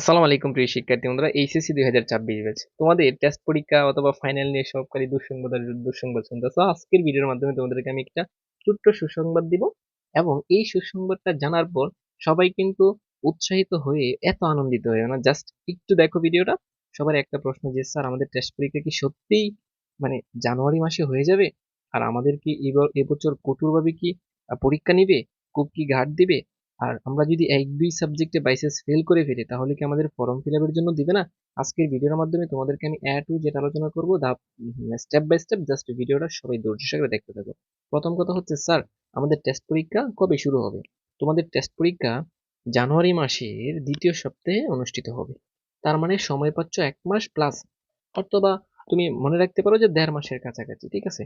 আসসালামু আলাইকুম প্রিয় শিক্ষার্থী বন্ধুরা, এইচএসসি দুই হাজার ছাব্বিশ ব্যাচ। তোমাদের টেস্ট পরীক্ষা অথবা ফাইনাল নিয়ে সবকারী দুঃসংবাদ আর দুঃসংবাদ শুনতেছো। আজকের ভিডিওর মাধ্যমে তোমাদেরকে আমি একটা ছোট্ট সুসংবাদ দিব এবং এই সুসংবাদটা জানার পর সবাই কিন্তু উৎসাহিত হয়ে এত আনন্দিত হয়ে না জাস্ট একটু দেখো ভিডিওটা সবার একটা প্রশ্ন যে, স্যার, আমাদের টেস্ট পরীক্ষা কি সত্যিই মানে জানুয়ারি মাসে হয়ে যাবে? আর আমাদের কি এবছর কঠোরভাবে কি পরীক্ষা নিবে? খুব কি ঘাট দিবে? আর আমরা যদি এক দুই সাবজেক্টে বাইসেস ফেল করে ফেলি, তাহলে কি আমাদের ফর্ম ফিল আপের জন্য দিবে না? আজকের ভিডিওর মাধ্যমে তোমাদেরকে আমি এ টু যেটা আলোচনা করব স্টেপ বাই স্টেপ জাস্ট ভিডিওটা সবাই ধৈর্য সহকারে দেখতে থাকো। প্রথম কথা হচ্ছে, স্যার, আমাদের টেস্ট পরীক্ষা কবে শুরু হবে? তোমাদের টেস্ট পরীক্ষা জানুয়ারি মাসের দ্বিতীয় সপ্তাহে অনুষ্ঠিত হবে। তার মানে সময় পাচ্ছ এক মাস প্লাস অথবা তুমি মনে রাখতে পারো যে দেড় মাসের কাছাকাছি, ঠিক আছে?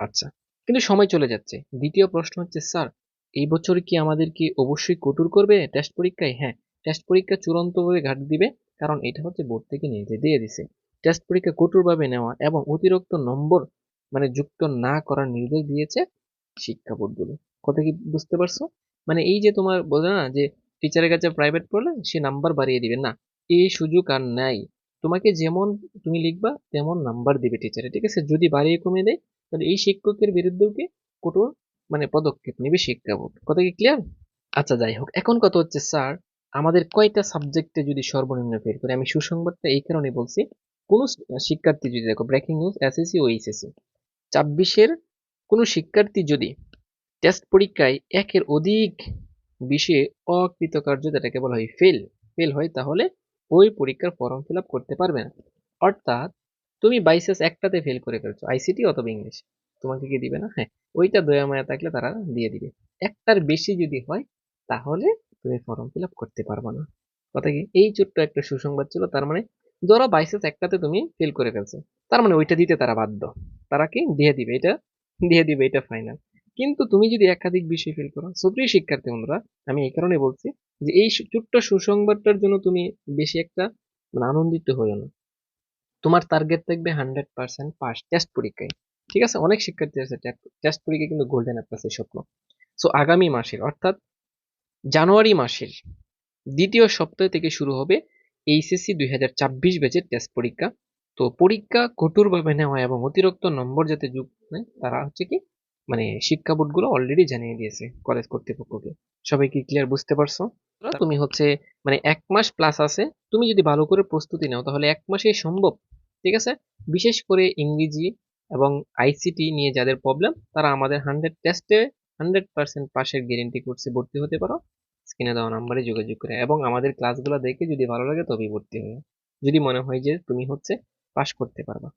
আচ্ছা কিন্তু সময় চলে যাচ্ছে। দ্বিতীয় প্রশ্ন হচ্ছে, স্যার এই বছর কি আমাদের কি অবশ্যই কঠোর করবে টেস্ট পরীক্ষায়? হ্যাঁ টেস্ট পরীক্ষা চূড়ান্তভাবে ঘাট দিবে, কারণ এটা হচ্ছে বোর্ড থেকে নিজে দিয়ে দিছে। টেস্ট পরীক্ষা কঠোরভাবে নেওয়া এবং অতিরিক্ত নম্বর মানে যুক্ত না করার নির্দেশ দিয়েছে শিক্ষা বোর্ডগুলো কথা কি বুঝতে পারছ? মানে এই যে তোমার বলে না যে টিচারের কাছে প্রাইভেট পড়লে সে নাম্বার বাড়িয়ে দিবে। না, এই সুযোগ আর নাই। তোমাকে যেমন তুমি লিখবা, তেমন নাম্বার দিবে টিচারে ঠিক আছে? যদি বাড়িয়ে কমিয়ে দেয়, তাহলে এই শিক্ষকের বিরুদ্ধেও কি কঠোর মানে পদক্ষেপ নেবে শিক্ষা বোর্ড কথা কি ক্লিয়ার আচ্ছা যাই হোক। এখন কথা হচ্ছে, স্যার, আমাদের কয়টা সাবজেক্টে যদি সর্বনিম্ন ফেল করে? আমি সুসংবাদটা এই কারণে বলছি, কোনো শিক্ষার্থী যদি দেখো ব্রেকিং নিউজ এসএসসি ও এইচএসসি ছাব্বিশের কোনো শিক্ষার্থী যদি টেস্ট পরীক্ষায় একের অধিক বিষয়ে অকৃতকার্য, যেটাকে বলা হয় ফেল ফেল হয়, তাহলে ওই পরীক্ষার ফর্ম ফিল করতে পারবে না। অর্থাৎ, তুমি বাইসেস একটাতে ফেল করে ফেলছো আইসিটি অথবা ইংলিশ তোমাকে কি দিবে না? হ্যাঁ ওইটা দয়া মায়া থাকলে তারা দিয়ে দিবে। একটার বেশি যদি হয়, তাহলে তুমি ফর্ম ফিল আপ করতে পারবে না। কথা কি? এই ছোট্ট একটা সুসংবাদ ছিল, তার মানে ধরো বাইসেস একটাতে তুমি ফেল করে ফেলছো। তার মানে ওইটা দিতে তারা বাধ্য। তারা কি? দিয়ে দিবে। এটা দিয়ে দিবে, এটা ফাইনাল কিন্তু তুমি যদি একাধিক বিষয় ফিল করো, সুপ্রিয় শিক্ষার্থী বন্ধুরা, আমি এই কারণে বলছি যে এই ছোট্ট সুসংবাদটার জন্য তুমি বেশি একটা মানে আনন্দিত হইও না। তোমার টার্গেট থাকবে হান্ড্রেড পার্সেন্ট পাস টেস্ট পরীক্ষায়। ঠিক আছে? অনেক শিক্ষার্থী আছে টেস্ট পরীক্ষায় কিন্তু গোল্ডেন অ্যাপ্লাসের স্বপ্ন। সো আগামী মাসের, অর্থাৎ জানুয়ারি মাসের দ্বিতীয় সপ্তাহ থেকে শুরু হবে এইচএসসি দুই হাজার ছাব্বিশ ব্যাচের টেস্ট পরীক্ষা। তো, পরীক্ষা কঠোরভাবে নেওয়া এবং অতিরিক্ত নম্বর যাতে যুগ তারা হচ্ছে কি মানে শিক্ষা বোর্ডগুলো অলরেডি জানিয়ে দিয়েছে কলেজ কর্তৃপক্ষকে। সবাই কি ক্লিয়ার বুঝতে পারছ? তুমি হচ্ছে মানে এক মাস প্লাস আছে, তুমি যদি ভালো করে প্রস্তুতি নাও, তাহলে এক মাসেই সম্ভব, ঠিক আছে? বিশেষ করে ইংরেজি এবং আইসিটি নিয়ে যাদের প্রবলেম তারা আমাদের হান্ড্রেড টেস্টে হান্ড্রেড পার্সেন্ট পাশের গ্যারেন্টি কোর্সে ভর্তি হতে পারো। স্ক্রিনে দেওয়া নাম্বারে যোগাযোগ করে। এবং আমাদের ক্লাসগুলো দেখে যদি ভালো লাগে তবেই ভর্তি হয়ে যদি মনে হয় যে তুমি হচ্ছে পাশ করতে পারবা।